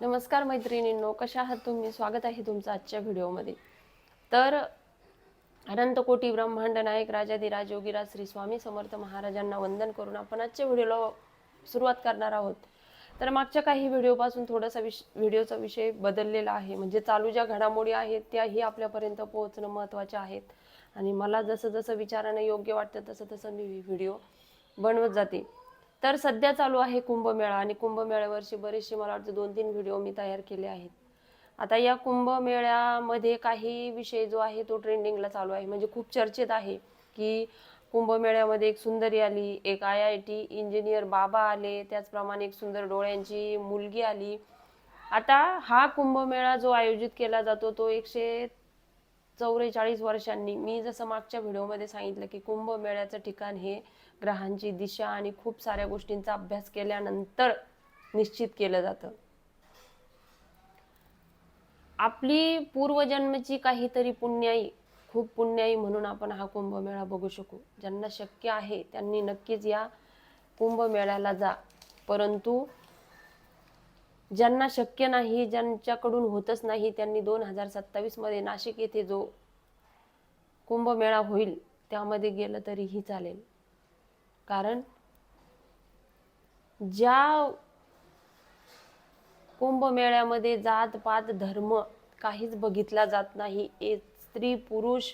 नमस्कार मैत्रिणींनो कशा आहात तुम्ही? स्वागत आहे तुमचं आजच्या व्हिडिओमध्ये. तर अनंतकोटी ब्रह्मांड नायक राजाधिराज योगीराज श्री स्वामी समर्थ महाराजांना वंदन करून आपण आजच्या व्हिडिओला सुरुवात करणार आहोत. तर मागच्या काही व्हिडिओपासून थोडासा विष व्हिडिओचा विषय बदललेला आहे. म्हणजे चालू ज्या घडामोडी आहेत त्याही आपल्यापर्यंत पोहोचणं महत्त्वाच्या आहेत. आणि मला जसं जसं विचारानं योग्य वाटतं तसं तसं मी व्हिडिओ बनवत जाते. तर सध्या चालू आहे कुंभमेळा आणि कुंभमेळ्यावरची बरेचसे मला वाटतं दोन तीन व्हिडिओ मी तयार केले आहेत. आता या कुंभमेळ्यामध्ये काही विषय जो आहे तो ट्रेंडिंगला चालू आहे. म्हणजे खूप चर्चेत आहे की कुंभमेळ्यामध्ये एक सुंदरी आली एक आय आय टी इंजिनियर बाबा आले त्याचप्रमाणे एक सुंदर डोळ्यांची मुलगी आली. आता हा कुंभमेळा जो आयोजित केला जातो तो एकशे चौवेचाळीस वर्षांनी मी जसं मागच्या व्हिडिओमध्ये सांगितलं की कुंभमेळ्याचं ठिकाण हे ग्रहांची दिशा आणि खूप साऱ्या गोष्टींचा अभ्यास केल्यानंतर निश्चित केलं जातं. आपली पूर्वजन्मची काहीतरी पुण्याई खूप पुण्याई म्हणून आपण हा कुंभमेळा बघू शकू. ज्यांना शक्य आहे त्यांनी नक्कीच या कुंभमेळ्याला जा. परंतु ज्यांना शक्य नाही ज्यांच्याकडून होतच नाही त्यांनी दोन हजार सत्तावीसमध्ये नाशिक येथे जो कुंभमेळा होईल त्यामध्ये गेलं तरीही चालेल. कारण ज्या कुंभमेळ्यामध्ये जात पात धर्म काहीच बघितला जात नाही ए स्त्री पुरुष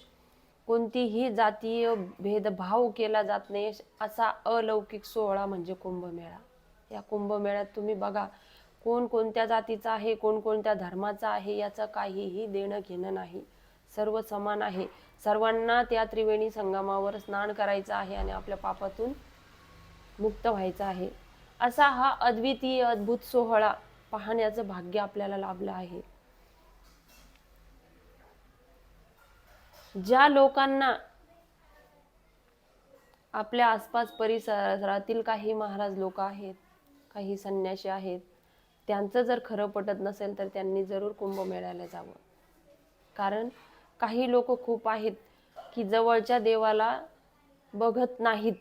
कोणतीही जातीय भेदभाव केला जात नाही असा अलौकिक सोहळा म्हणजे कुंभमेळा. या कुंभमेळ्यात तुम्ही बघा कोण कोणत्या जातीचा आहे कोण कोणत्या धर्माचा आहे याचं काहीही देणं घेणं नाही. सर्व समान आहे. सर्वांना त्या त्रिवेणी संगमावर स्नान करायचं आहे आणि आपल्या पापातून मुक्त व्हायचं आहे. असा हा अद्वितीय अद्भुत सोहळा पाहण्याचं भाग्य आपल्याला लाभलं आहे. ज्या लोकांना आपल्या आसपास परिसरातील काही महाराज लोक आहेत काही संन्यासी आहेत त्यांचं जर खरं पटत नसेल तर त्यांनी जरूर कुंभमेळ्याला जावं. कारण काही लोक खूप आहेत की जवळच्या देवाला बघत नाहीत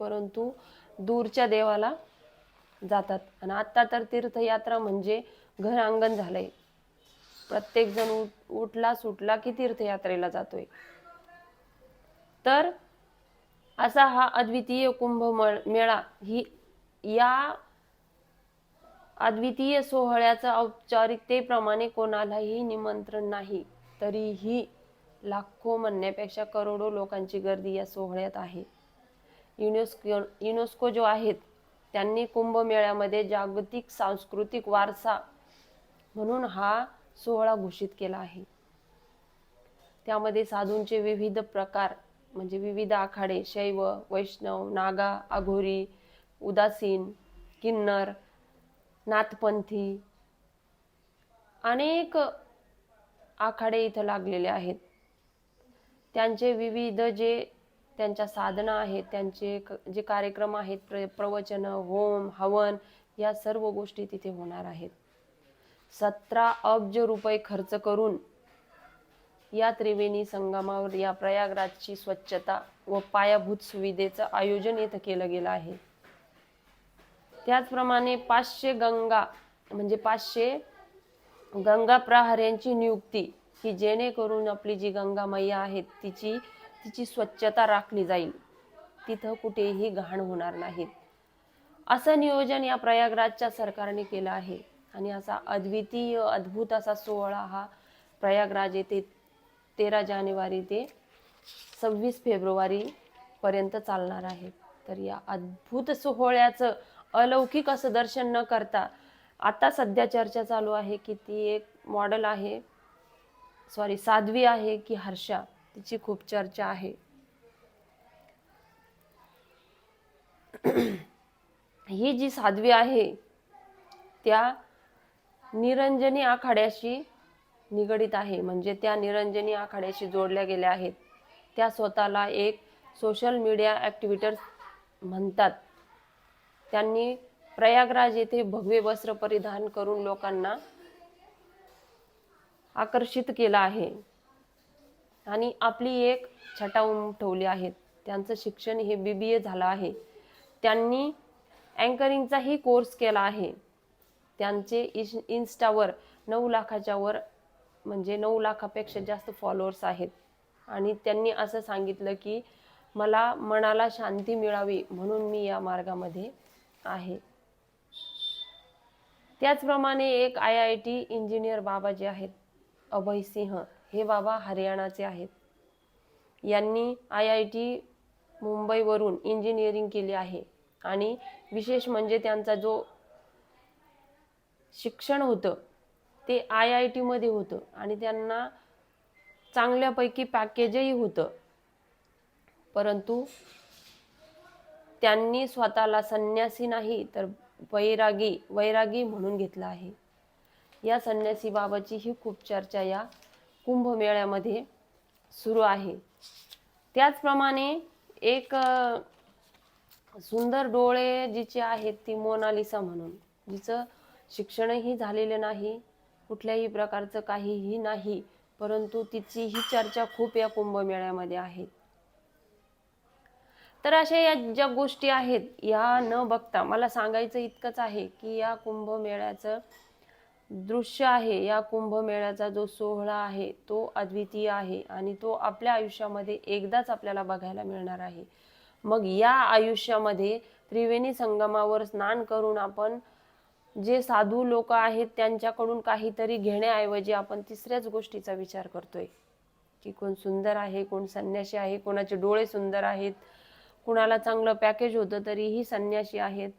परंतु दूरच्या देवाला जातात. आणि आत्ता तर तीर्थयात्रा म्हणजे घर अंगण झालंय. प्रत्येकजण उठ उठला सुटला की तीर्थयात्रेला जातोय. तर असा हा अद्वितीय कुंभ मेळा ही या अद्वितीय सोहळ्याचं औपचारिकतेप्रमाणे कोणालाही निमंत्रण नाही. तरीही लाखो म्हणण्यापेक्षा करोडो लोकांची गर्दी या सोहळ्यात आहे. युनेस्को युनेस्को जो आहेत त्यांनी कुंभमेळ्यामध्ये जागतिक सांस्कृतिक वारसा म्हणून हा सोहळा घोषित केला आहे. त्यामध्ये साधूंचे विविध प्रकार म्हणजे विविध आखाडे शैव वैष्णव नागा अघोरी उदासीन किन्नर नाथपंथी अनेक आखाडे इथं लागलेले आहेत. त्यांचे विविध जे त्यांच्या साधना आहेत त्यांचे जे कार्यक्रम आहेत प्र प्रवचनं होम हवन या सर्व गोष्टी तिथे होणार आहेत. सतरा अब्ज रुपये खर्च करून या त्रिवेणी संगमावर या प्रयागराजची स्वच्छता व पायाभूत सुविधेचं आयोजन इथं केलं गेलं आहे. त्याचप्रमाणे पाचशे गंगा म्हणजे पाचशे गंगा प्रहाऱ्यांची नियुक्ती की जेणेकरून आपली जी गंगा मैया आहे तिची तिची स्वच्छता राखली जाईल. तिथं कुठेही घाण होणार नाहीत असं नियोजन या प्रयागराजच्या सरकारने केलं आहे. आणि असा अद्वितीय अद्भुत असा सोहळा हा प्रयागराज येथे तेरा जानेवारी ते सव्वीस फेब्रुवारी पर्यंत चालणार आहे. तर या अद्भुत सोहळ्याचं अलौकिक असं दर्शन न करता आता सध्या चर्चा चालू आहे की ती एक मॉडेल आहे सॉरी साध्वी आहे की हर्षा तिची खूप चर्चा आहे. ही जी साध्वी आहे त्या निरंजनी आखाड्याशी निगडीत आहे. म्हणजे त्या निरंजनी आखाड्याशी जोडल्या गेल्या आहेत. त्या स्वतःला एक सोशल मीडिया ॲक्टिव्हिटर म्हणतात. त्यांनी प्रयागराज येथे भगवे वस्त्र परिधान करून लोकांना आकर्षित केलं आहे. आणि आपली एक छटा उमटवली आहेत. त्यांचं शिक्षण हे बी बी ए झालं आहे. त्यांनी अँकरिंगचाही कोर्स केला आहे. त्यांचे इश इन्स्टावर नऊ लाखाच्या वर म्हणजे नऊ लाखापेक्षा जास्त फॉलोअर्स आहेत. आणि त्यांनी असं सांगितलं की मला मनाला शांती मिळावी म्हणून मी या मार्गामध्ये आहे. त्याचप्रमाणे एक आय आय टी इंजिनियर बाबा जे आहेत अभय सिंह हे बाबा हरियाणाचे आहेत. यांनी आय आय टी मुंबईवरून इंजिनिअरिंग केली आहे आणि विशेष म्हणजे त्यांचा जो शिक्षण होतं ते आय आय टीमध्ये होतं आणि त्यांना चांगल्यापैकी पॅकेजही होतं. परंतु त्यांनी स्वतःला संन्यासी नाही तर वैरागी वैरागी म्हणून घेतला आहे. या संन्यासी बाबाची ही खूप चर्चा या कुंभमेळ्यामध्ये सुरू आहे. त्याचप्रमाणे एक सुंदर डोळे जिचे आहेत ती मोनालिसा म्हणून जिचं शिक्षणही झालेलं नाही कुठल्याही प्रकारचं काहीही नाही परंतु तिची ही चर्चा खूप या कुंभमेळ्यामध्ये आहे. तर अशा या ज्या गोष्टी आहेत या न बघता मला सांगायचं इतकंच आहे की या कुंभमेळ्याचं दृश्य आहे या कुंभमेळ्याचा जो सोहळा आहे तो अद्वितीय आहे आणि तो आपल्या आयुष्यामध्ये एकदाच आपल्याला बघायला मिळणार आहे. मग या आयुष्यामध्ये त्रिवेणी संगमावर स्नान करून आपण जे साधू लोक आहेत त्यांच्याकडून काहीतरी घेण्याऐवजी आपण तिसऱ्याच गोष्टीचा विचार करतोय. की कोण सुंदर आहे कोण संन्याशी आहे कोणाचे डोळे सुंदर आहेत कुणाला चांगलं पॅकेज होतं तरीही संन्याशी आहेत.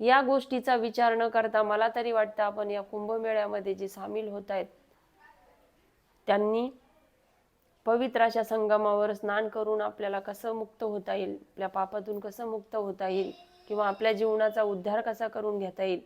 या गोष्टीचा विचार न करता मला तरी वाटतं आपण या कुंभमेळ्यामध्ये जे सामील होत आहेत त्यांनी पवित्र अशा संगमावर स्नान करून आपल्याला कसं मुक्त होता येईल आपल्या पापातून कसं मुक्त होता येईल किंवा आपल्या जीवनाचा उद्धार कसा करून घेता येईल